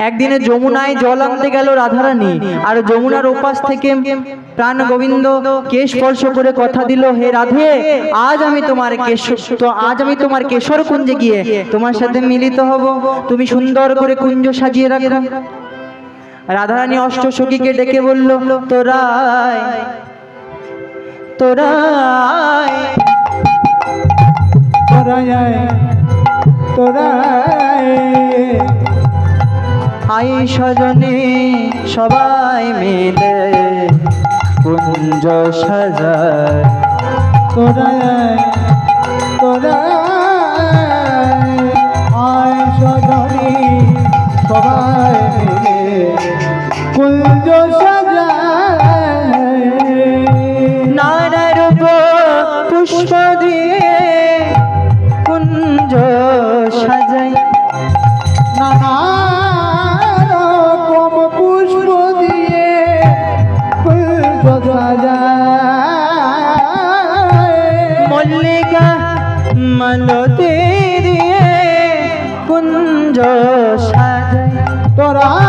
একদিনে যমুনায় জল আনতে গেল রাধারানী আর যমুনার ওপাশ থেকে প্রাণ গোবিন্দ কেশ স্পর্শ করে কথা দিল হে রাধে আজ আমি তোমার তো আজ আমি তোমার কেশর কুঞ্জে গিয়ে তোমার সাথে মিলিত হব তুমি সুন্দর করে কুঞ্জ সাজিয়ে রাখো। রাধারানী অষ্ট সখীকে ডেকে বলল তোরা যায় তোরা আই সজনে সবাই মিলে কুঞ্জ সাজায়। তোরা যায় তোরা আয় সজনী সবাই মিলে কুঞ্জ সাজায়। নানার পুষ্প মল্লিকা মালতে দিয়ে কুঞ্জ সাজাই। তোরা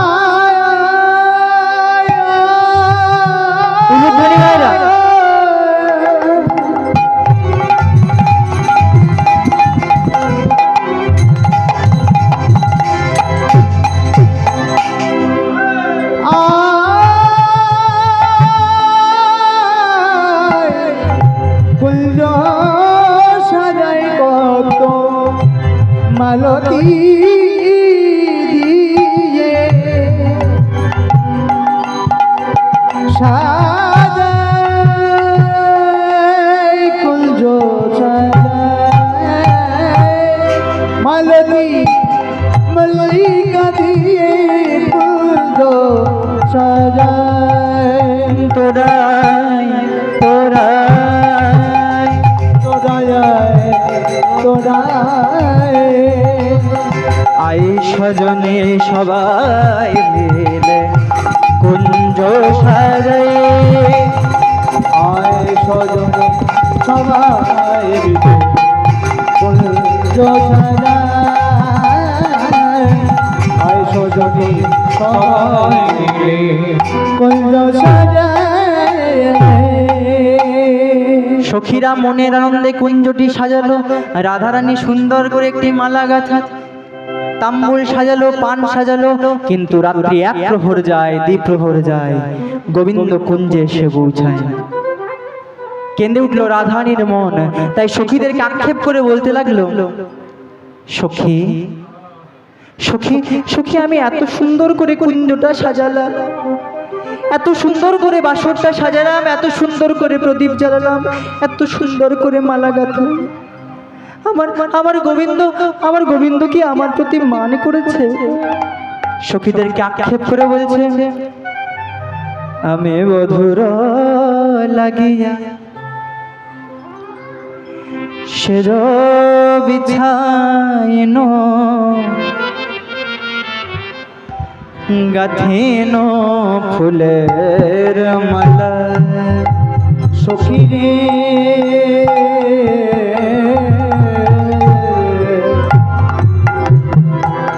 আই সজনে সবাই মিলে কুঞ্জ সাজাই আয় সজন সবাই মিলে কুঞ্জ সাজায় আয় সজনী সবাই মিলে কুঞ্জ সাজায় সখীরা মনের আনন্দে কুঞ্জটি সাজালো, রাধারানী সুন্দর করে একটি মালা গাথা, তাম্বুল সাজালো, পান সাজালো, কিন্তু রাত্রি এক প্রহর যায় দ্বীপ প্রহর যায়, গোবিন্দ কুঞ্জে এসে পৌঁছায়। কেঁদে উঠল রাধারানীর মন, তাই সখীদেরকে আক্ষেপ করে বলতে লাগল, সখী সখী সখী, আমি এত সুন্দর করে কুঞ্জটা সাজালাম এত সুন্দর করে বাসরটা সাজালাম, এত সুন্দর করে প্রদীপ জ্বালালাম, এত সুন্দর করে মালা গাঁথলাম। আমার আমার গোবিন্দ আমার গোবিন্দ কি আমার প্রতি মান করেছে? সখীদেরকে আক্ষেপ করে বলছে, আমি বধুর লাগিয়া সেজ বিছাইন গাথিন ফুলের মালা। সখী রে।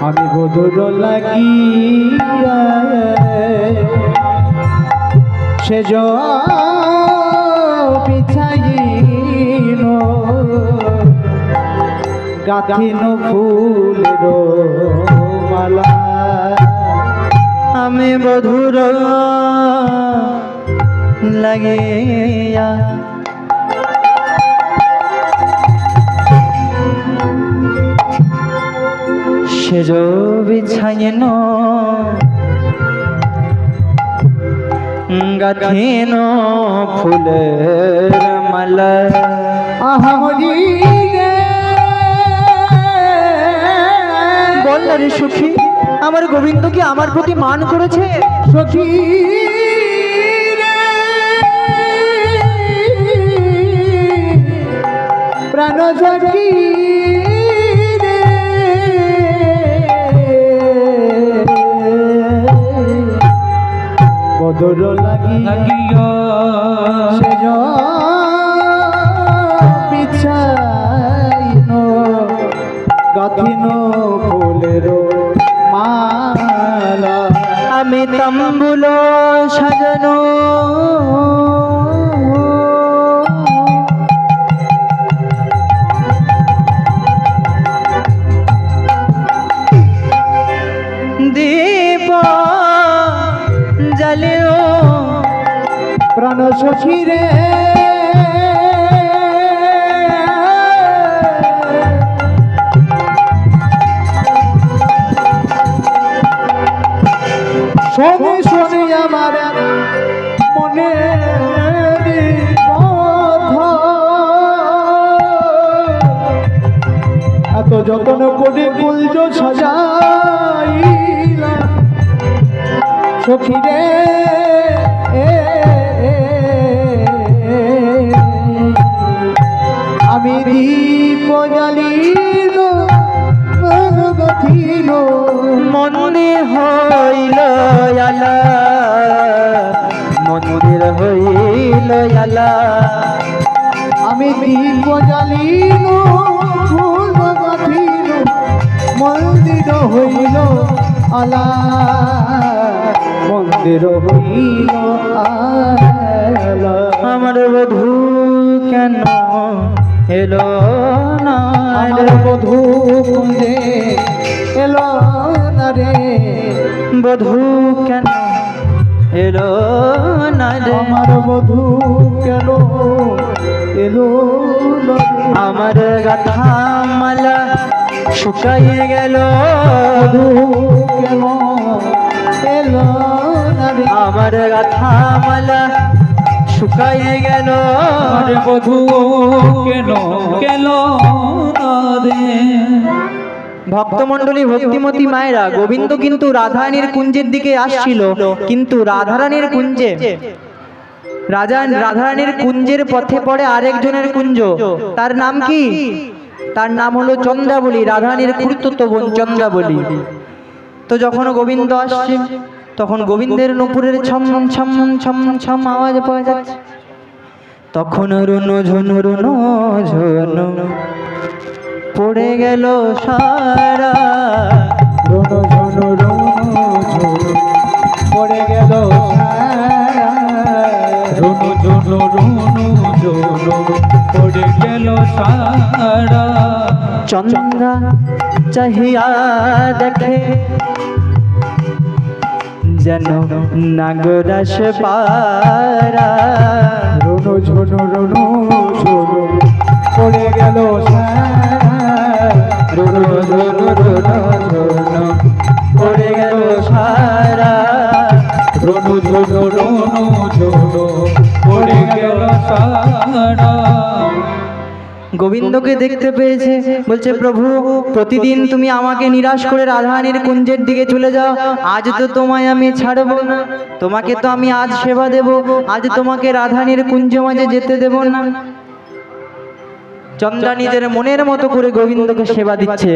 আমি বধুর লাগিয়া সে পিছাইন গাথিন ফুলের আমি বধুর লাগিয়া সেজ বিছাইন গাথিন ফুলের মালা। আহামরি বল না রে সুখী, আমার গোবিন্দ কি আমার প্রতি মান করেছে? সখী প্রাণ সখী বদর লাগি সেজ পিছাইন গাথিন নামে তাম্বুল সাজানো। দীপ জালেও প্রাণ সখী রে শোনে শোনে আমার মনে এত যতন করে কুলজ সাজাইলাম। সখী মন্দির হইল আলা আমি দীপ জ্বালিল ফুল গথিল মন্দির হইল আলা। মন্দির হইল আলা। আমার বধূ কেন এলো না? আমার রে? বধূ কুঞ্জে এলো না রে। বধূ কেন এলো না রে আমার বধূ কেন এলো? আমার গাথা মালা শুকাইয়ে গেল। কেন এলো আমার গাথা মালা শুকাইয়ে গেল। বধূ কেন কেন না রে ভক্তমণ্ডলী ভক্তিমতী মায়েরা, গোবিন্দ কিন্তু রাধারানীর কুঞ্জের দিকে আসছিল। কিন্তু রাধারানীর কুঞ্জে, রাজা রাধারানীর কুঞ্জের পথে পড়ে আরেকজনের কুঞ্জ। তার নাম কি? তার নাম হলো চন্দ্রাবলী, রাধারানীর খুর্তুত বোন চন্দ্রাবলী। তো যখন গোবিন্দ আসছে, তখন গোবিন্দের নপুরের ছম ছম ছম ছম আওয়াজ পাওয়া যাচ্ছে। তখন রুনো ঝুনু রুনো ঝুনু। পড়ে গেল সারা। রোনো পড়ে গেল পড়ে গেল সারা। চন্দ্রা চাহিয়া দেখে যেন নাগরাস পারা রোনো ঝোনো রোনো পড়ে গেল সারা। গোবিন্দকে দেখতে পেয়েছে। বলছে, প্রভু, প্রতিদিন তুমি আমাকে নিরাশ করে রাধারানীর কুঞ্জের দিকে চলে যাও। আজ তো তোমায় আমি ছাড়ব না। তোমাকে তো আমি আজ সেবা দেব। আজ তোমাকে রাধারানীর কুঞ্জ মাঝে যেতে দেব না। চন্দ্রা নিজের মনের মতো করে গোবিন্দকে সেবা দিচ্ছে।